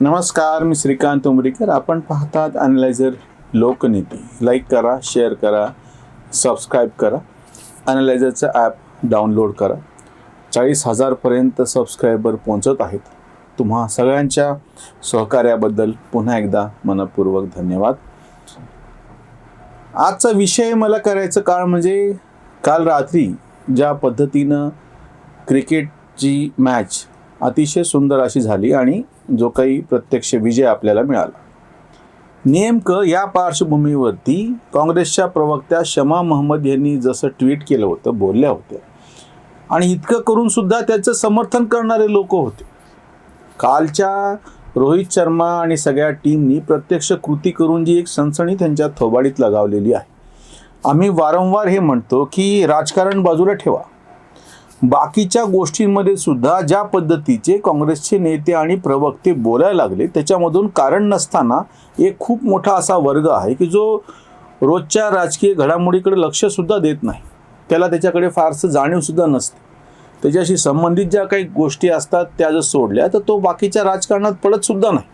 नमस्कार मी श्रीकांत उमरीकर. आपण पाहतात अनलायझर लोकनीती. लाईक करा शेअर करा सबस्क्राईब करा. अनलायझरचं ॲप डाउनलोड करा. चाळीस हजारपर्यंत सबस्क्रायबर पोहोचत आहेत. तुम्हा सगळ्यांच्या सहकार्याबद्दल पुन्हा एकदा मनपूर्वक धन्यवाद. आजचा विषय मला करायचं काळ म्हणजे काल रात्री ज्या पद्धतीनं क्रिकेटची मॅच अतिशय सुंदर अशी झाली आणि जो काही प्रत्यक्ष विजय आपल्याला मिळाला. नेमकं या पार्श्वभूमीवरती काँग्रेसच्या प्रवक्त्या शमा महम्मद यांनी जसं ट्विट केलं होतं बोलल्या होत्या. आणि इतकं करून सुद्धा त्याचं समर्थन करणारे लोक होते. कालच्या रोहित शर्मा आणि सगळ्या टीमनी प्रत्यक्ष कृती करून जी एक सणसणी त्यांच्या थोबाडीत लगावलेली आहे. आम्ही वारंवार हे म्हणतो की राजकारण बाजूला ठेवा. बाकीच्या गोष्टींमध्ये सुद्धा ज्या पद्धतीचे काँग्रेसचे नेते आणि प्रवक्ते बोलायला लागले त्याच्यामधून कारण नसताना एक खूप मोठा असा वर्ग आहे की जो रोजच्या राजकीय घडामोडीकडे लक्षसुद्धा देत नाही. त्याला त्याच्याकडे फारसं जाणीवसुद्धा नसते. त्याच्याशी संबंधित ज्या काही गोष्टी असतात त्या जर सोडल्या तर तो बाकीच्या राजकारणात पडतसुद्धा नाही.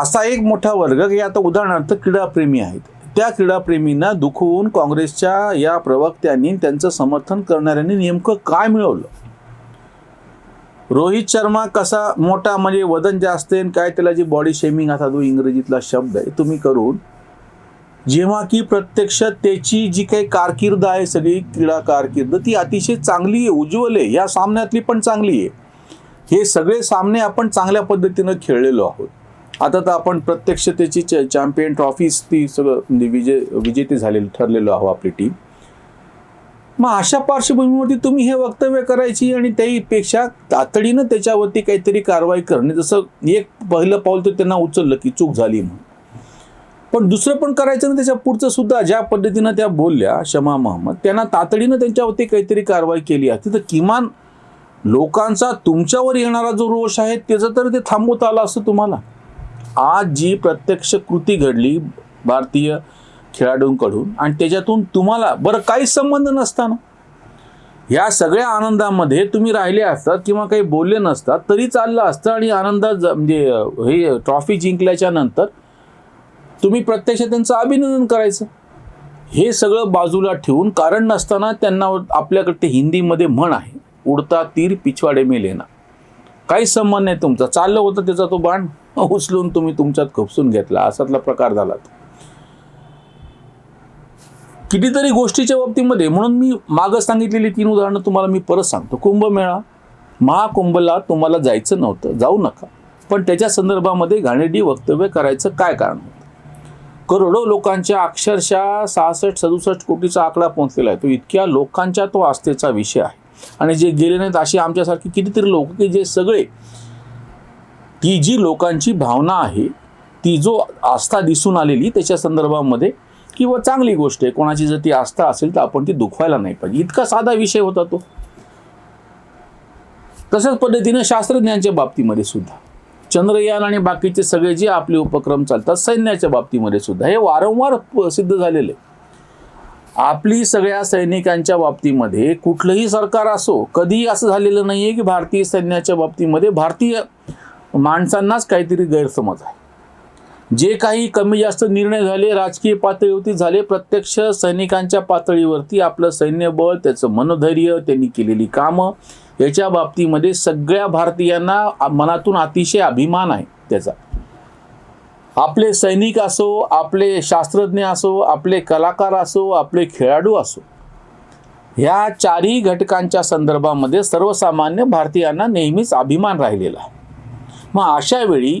असा एक मोठा वर्ग की आता उदाहरणार्थ क्रीडाप्रेमी आहेत. त्या क्रीडाप्रेमींना दुखवून काँग्रेसच्या या प्रवक्त्यांनी त्यांचं समर्थन करणाऱ्यांनी नेमकं काय मिळवलं? रोहित शर्मा कसा मोठा म्हणजे वजन जास्त आहे आणि काय त्याला जी बॉडी शेमिंग असा जो इंग्रजीतला शब्द आहे तुम्ही करून जेव्हा की प्रत्यक्ष त्याची जी काही कारकीर्द आहे सगळी क्रीडा कारकीर्द ती अतिशय चांगली आहे उज्ज्वल आहे या सामन्यातली पण चांगली आहे. हे सगळे सामने आपण चांगल्या पद्धतीनं खेळलेलो आहोत. आता तर आपण प्रत्यक्ष त्याची च चॅम्पियन ट्रॉफीज ती सगळं म्हणजे विजय विजेते झालेलं ठरलेलो आहो आपली टीम मग अशा पार्श्वभूमीवरती तुम्ही हे वक्तव्य करायची आणि त्याहीपेक्षा तातडीनं त्याच्यावरती काहीतरी कारवाई करणे जसं एक पहिलं पाऊल तर त्यांना उचललं की चूक झाली म्हणून. पण दुसरं पण करायचं ना त्याच्या पुढचं सुद्धा ज्या पद्धतीनं त्या बोलल्या शमा महम्मद त्यांना तातडीनं त्यांच्यावरती काहीतरी कारवाई केली असती. तर किमान लोकांचा तुमच्यावर येणारा जो रोष आहे त्याचं तर ते थांबवता आलं असतं तुम्हाला? आज जी प्रत्यक्ष कृती घडली भारतीय खेळाडूंकडून आणि त्याच्यातून तुम्हाला बरं काहीच संबंध नसताना या सगळ्या आनंदामध्ये तुम्ही राहिले असतात किंवा काही बोलले नसतात तरी चाललं असतं आणि आनंदात म्हणजे हे ट्रॉफी जिंकल्याच्या नंतर तुम्ही प्रत्यक्ष त्यांचं अभिनंदन करायचं. हे सगळं बाजूला ठेवून कारण नसताना त्यांना आपल्याकडे हिंदीमध्ये म्हण आहे उडता तीर पिछवाडे में लेना. काही संबंध नाही तुमचा. चाललं होतं त्याचा तो बाण. उचलून तुम्ही तुमच्यात खपसून घेतला. असातला प्रकार झाला कितीतरी गोष्टीच्या बाबतीमध्ये म्हणून मी मागं सांगितलेली तीन उदाहरणं तुम्हाला मी परत सांगतो. कुंभमेळा महाकुंभला तुम्हाला जायचं नव्हतं. जाऊ नका. पण त्याच्या संदर्भामध्ये घाणेरडी वक्तव्य करायचं काय कारण होतं? करोडो लोकांच्या अक्षरशः सहासष्ट सदुसष्ट कोटीचा आकडा पोहोचलेला आहे. तो इतक्या लोकांच्या तो आस्थेचा विषय आहे. आणि जे गेले नाहीत अशी आमच्यासारखी कितीतरी लोक की जे सगळे ती जी लोकांची भावना आहे ती जो आस्था दिसून आलेली त्याच्या संदर्भामध्ये किंवा चांगली गोष्ट आहे कोणाची जर ती आस्था असेल तर आपण ती दुखवायला नाही पाहिजे. इतका साधा विषय होता तो. तशाच पद्धतीनं शास्त्रज्ञांच्या बाबतीमध्ये सुद्धा चंद्रयान आणि बाकीचे सगळे जे आपले उपक्रम चालतात सैन्याच्या बाबतीमध्ये सुद्धा हे वारंवार सिद्ध झालेले. आपली सगळ्या सैनिकांच्या बाबतीमध्ये कुठलंही सरकार असो कधीही असं झालेलं नाही आहे की भारतीय सैन्याच्या बाबतीमध्ये भारतीय माणसांनाच काहीतरी गैरसमज आहे. जे काही कमी जास्त निर्णय झाले राजकीय पातळीवरती झाले प्रत्यक्ष सैनिकांच्या पातळीवरती आपलं सैन्यबळ त्याचं मनोधैर्य त्यांनी केलेली कामं याच्या बाबतीमध्ये सगळ्या भारतीयांना मनातून अतिशय अभिमान आहे त्याचा. आपले सैनिक असो आपले शास्त्रज्ञ असो आपले कलाकार असो आपले खेळाडू असो ह्या चारही घटकांच्या संदर्भामध्ये सर्वसामान्य भारतीयांना नेहमीच अभिमान राहिलेला आहे. मग अशा वेळी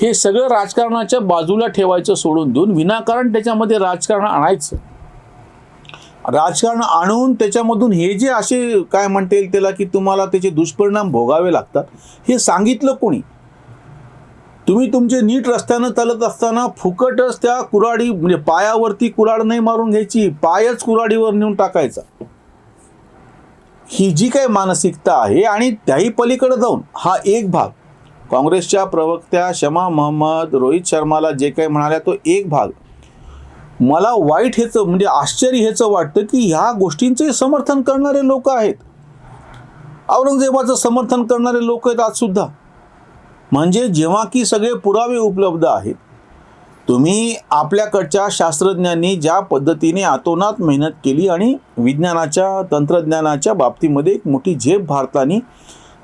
हे सगळं राजकारणाच्या बाजूला ठेवायचं सोडून देऊन विनाकारण त्याच्यामध्ये राजकारण आणायचं. राजकारण आणून त्याच्यामधून हे जे असे काय म्हणता येईल त्याला की तुम्हाला त्याचे दुष्परिणाम भोगावे लागतात हे सांगितलं कोणी? तुम्ही तुमचे नीट रस्त्यानं चालत असताना फुकटच त्या कुराडी म्हणजे पायावरती कुराड नाही मारून घ्यायची पायच कुराडीवर नेऊन टाकायचा. ही जी काही मानसिकता आहे आणि त्याही पलीकडे जाऊन हा एक भाग. काँग्रेसच्या प्रवक्त्या शमा महम्मद रोहित शर्माला जे काही म्हणाल्या तो एक भाग. मला वाईट ह्याचं म्हणजे आश्चर्य ह्याचं वाटतं की ह्या गोष्टींचे समर्थन करणारे लोक आहेत. औरंगजेबाचं समर्थन करणारे लोक आहेत आज सुद्धा म्हणजे जेव्हा की सगळे पुरावे उपलब्ध आहेत. तुम्ही आपल्याकडच्या शास्त्रज्ञांनी ज्या पद्धतीने आतोनात मेहनत केली आणि विज्ञानाच्या तंत्रज्ञानाच्या बाबतीमध्ये एक मोठी झेप भारताने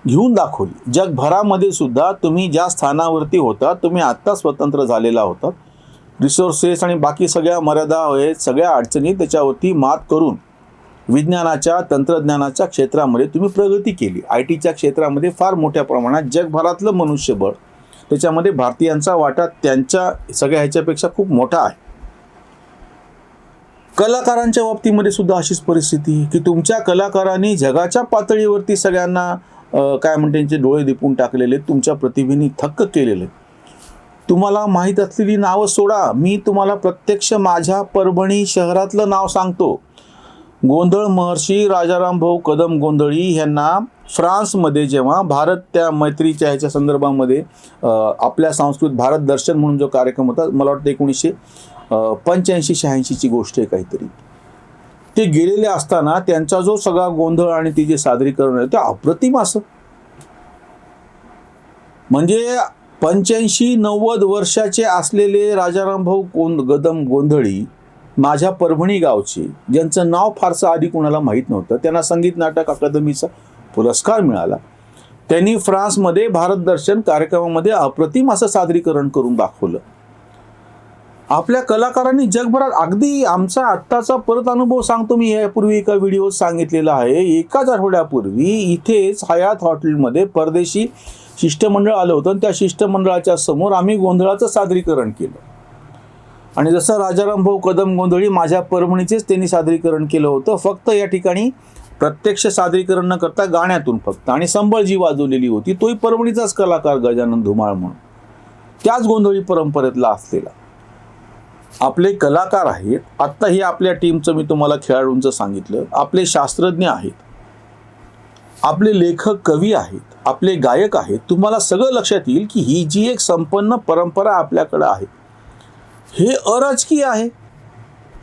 घेऊन दाखवली. जगभरामध्ये सुद्धा तुम्ही ज्या स्थानावरती होता तुम्ही आत्ता स्वतंत्र झालेला होता. रिसोर्सेस आणि बाकी सगळ्या मर्यादा आहेत सगळ्या अडचणी त्याच्यावरती मात करून विज्ञानाच्या तंत्रज्ञानाच्या क्षेत्रामध्ये तुम्ही प्रगती केली. आय टीच्या क्षेत्रामध्ये फार मोठ्या प्रमाणात जगभरातलं मनुष्यबळ त्याच्यामध्ये भारतीयांचा वाटा त्यांच्या सगळ्या ह्याच्यापेक्षा खूप मोठा आहे. कलाकारांच्या बाबतीमध्ये सुद्धा अशीच परिस्थिती की तुमच्या कलाकारांनी जगाच्या पातळीवरती सगळ्यांना काय म्हणते त्यांचे डोळे दिपून टाकलेले तुमच्या प्रतिभेने थक्क केलेले. तुम्हाला माहीत असलेली नावं सोडा. मी तुम्हाला प्रत्यक्ष माझ्या परभणी शहरातलं नाव सांगतो. गोंधळ महर्षी राजाराम भाऊ कदम गोंधळी यांना फ्रान्समध्ये जेव्हा भारत त्या मैत्रीच्या ह्याच्या संदर्भामध्ये आपल्या संस्कृत भारत दर्शन म्हणून जो कार्यक्रम होता मला वाटतं एकोणीसशे पंच्याऐंशी शहाऐंशीची गोष्ट आहे काहीतरी. ते गेलेले असताना त्यांचा जो सगळा गोंधळ आणि ती जे सादरीकरण आहे ते अप्रतिम असं. म्हणजे पंच्याऐंशी नव्वद वर्षाचे असलेले राजाराम भाऊ गोंद गदम गोंधळी माझ्या परभणी गावची ज्यांचं नाव फारसं आधी कुणाला माहीत नव्हतं त्यांना संगीत नाटक अकादमीचा पुरस्कार मिळाला. त्यांनी फ्रान्समध्ये भारत दर्शन कार्यक्रमामध्ये अप्रतिम असं सादरीकरण करून दाखवलं. आपल्या कलाकारांनी जगभरात अगदी आमचा आत्ताचा परत अनुभव सांगतो मी यापूर्वी एका व्हिडिओत सांगितलेला आहे. एकाच आठवड्यापूर्वी इथेच हयात हॉटेलमध्ये परदेशी शिष्टमंडळ आलं होतं आणि त्या शिष्टमंडळाच्या समोर आम्ही गोंधळाचं सादरीकरण केलं. आणि जसं राजाराम भाऊ कदम गोंधळी माझ्या परभणीचेच त्यांनी सादरीकरण केलं होतं फक्त या ठिकाणी प्रत्यक्ष सादरीकरण न करता गाण्यातून फक्त. आणि संबळ जी वाजवलेली होती तोही परभणीचाच कलाकार गजानन धुमाळ म्हणून. त्याच गोंधळी परंपरेतला असलेला. आपले कलाकार आहेत आत्ता हे आपल्या टीमचं मी तुम्हाला खेळाडूंचं सांगितलं आपले शास्त्रज्ञ आहेत आपले लेखक कवी आहेत आपले गायक आहेत तुम्हाला सगळं लक्षात येईल की ही जी एक संपन्न परंपरा आपल्याकडं आहे हे अराजकीय आहे.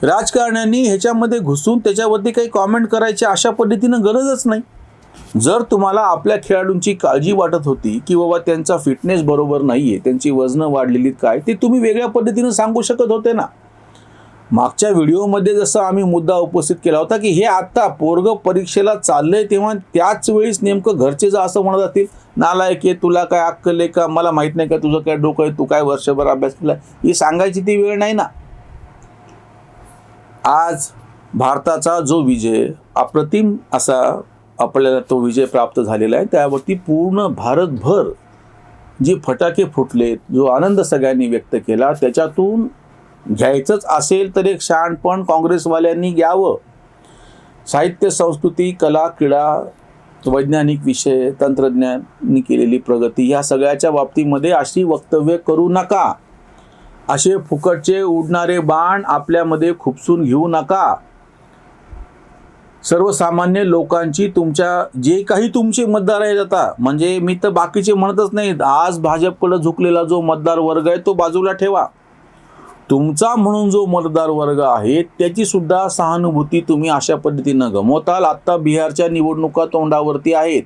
राजकारण्यांनी ह्याच्यामध्ये घुसून त्याच्यावरती काही कॉमेंट करायची अशा पद्धतीनं गरजच नाही. जर तुम्हाला आपल्या खेळाडूंची काळजी वाटत होती की बाबा त्यांचा फिटनेस बरोबर नाही आहे त्यांची वजनं वाढलेली काय ते तुम्ही वेगळ्या पद्धतीनं सांगू शकत होते ना. मागच्या व्हिडिओमध्ये जसं आम्ही मुद्दा उपस्थित केला होता की हे आत्ता पोरग परीक्षेला चाललंय तेव्हा त्याच वेळीस नेमकं घरचे जर असं म्हणत जातील नालायक आहे तुला काय अक्कल आहे का? मला माहीत नाही का तुझं काय डोकं आहे तू काय वर्षभर अभ्यास केला? ही सांगायची ती वेळ नाही ना. आज भारताचा जो विजय अप्रतिम असा आपल्याला तो विजय प्राप्त झालेला आहे. त्यावरती पूर्ण भारतभर जे फटाके फुटलेत जो आनंद सगळ्यांनी व्यक्त केला त्याच्यातून घ्यायचंच असेल तर एक शहाणपण काँग्रेसवाल्यांनी घ्यावं. साहित्य संस्कृती कला क्रीडा वैज्ञानिक विषय तंत्रज्ञाननी केलेली प्रगती ह्या सगळ्याच्या बाबतीमध्ये अशी वक्तव्य करू नका. असे फुकटचे उडणारे बाण आपल्यामध्ये खुपसून घेऊ नका. सर्वसामान्य लोकांची तुमच्या जे काही तुमचे मतदार आहेत आता म्हणजे मी तर बाकीचे म्हणतच नाही आज भाजपकडे झुकलेला जो मतदार वर्ग आहे तो बाजूला ठेवा. तुमचा म्हणून जो मतदार वर्ग आहे त्याची सुद्धा सहानुभूती तुम्ही अशा पद्धतीनं गमवताल. आत्ता बिहारच्या निवडणुका तोंडावरती आहेत.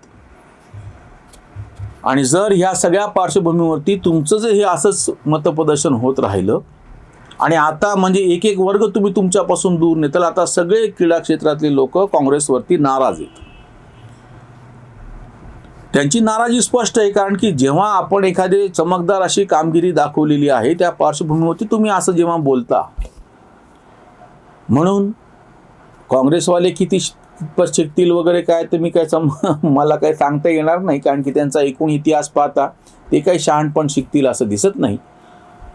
आणि जर ह्या सगळ्या पार्श्वभूमीवरती तुमचं जर हे असंच मतप्रदर्शन होत राहिलं आणि आता म्हणजे एक एक वर्ग तुम्ही तुमच्यापासून दूर नेताल आता सगळे क्रीडा क्षेत्रातले लोक काँग्रेसवरती नाराज आहेत. त्यांची नाराजी स्पष्ट आहे कारण की जेव्हा आपण एखादी चमकदार अशी कामगिरी दाखवलेली आहे त्या पार्श्वभूमीवरती तुम्ही असं जेव्हा बोलता म्हणून काँग्रेसवाले किती श- शिकतील वगैरे काय तुम्ही मी काय सम मला काय सांगता येणार नाही कारण की त्यांचा एकूण इतिहास पाहता ते काही शहाणपण शिकतील असं दिसत नाही.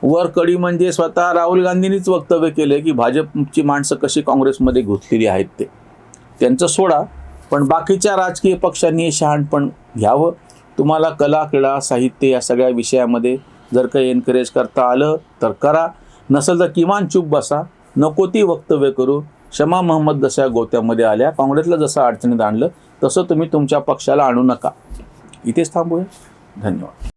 वर कडी म्हणजे स्वतः राहुल गांधींनीच वक्तव्य केलं की भाजपची माणसं कशी काँग्रेसमध्ये घुसलेली आहेत ते. त्यांचं सोडा. पण बाकीच्या राजकीय पक्षांनी शहाणपण घ्यावं. तुम्हाला कला क्रीडा साहित्य या सगळ्या विषयामध्ये जर काही एनकरेज करता आलं तर करा. नसेल तर किमान चूप बसा. नको ती वक्तव्य करू. शमा महम्मद जशा गोत्यामध्ये आल्या. काँग्रेसला जसं अडचणीत आणलं तसं तुम्ही तुमच्या पक्षाला आणू नका. इथेच थांबूया. धन्यवाद.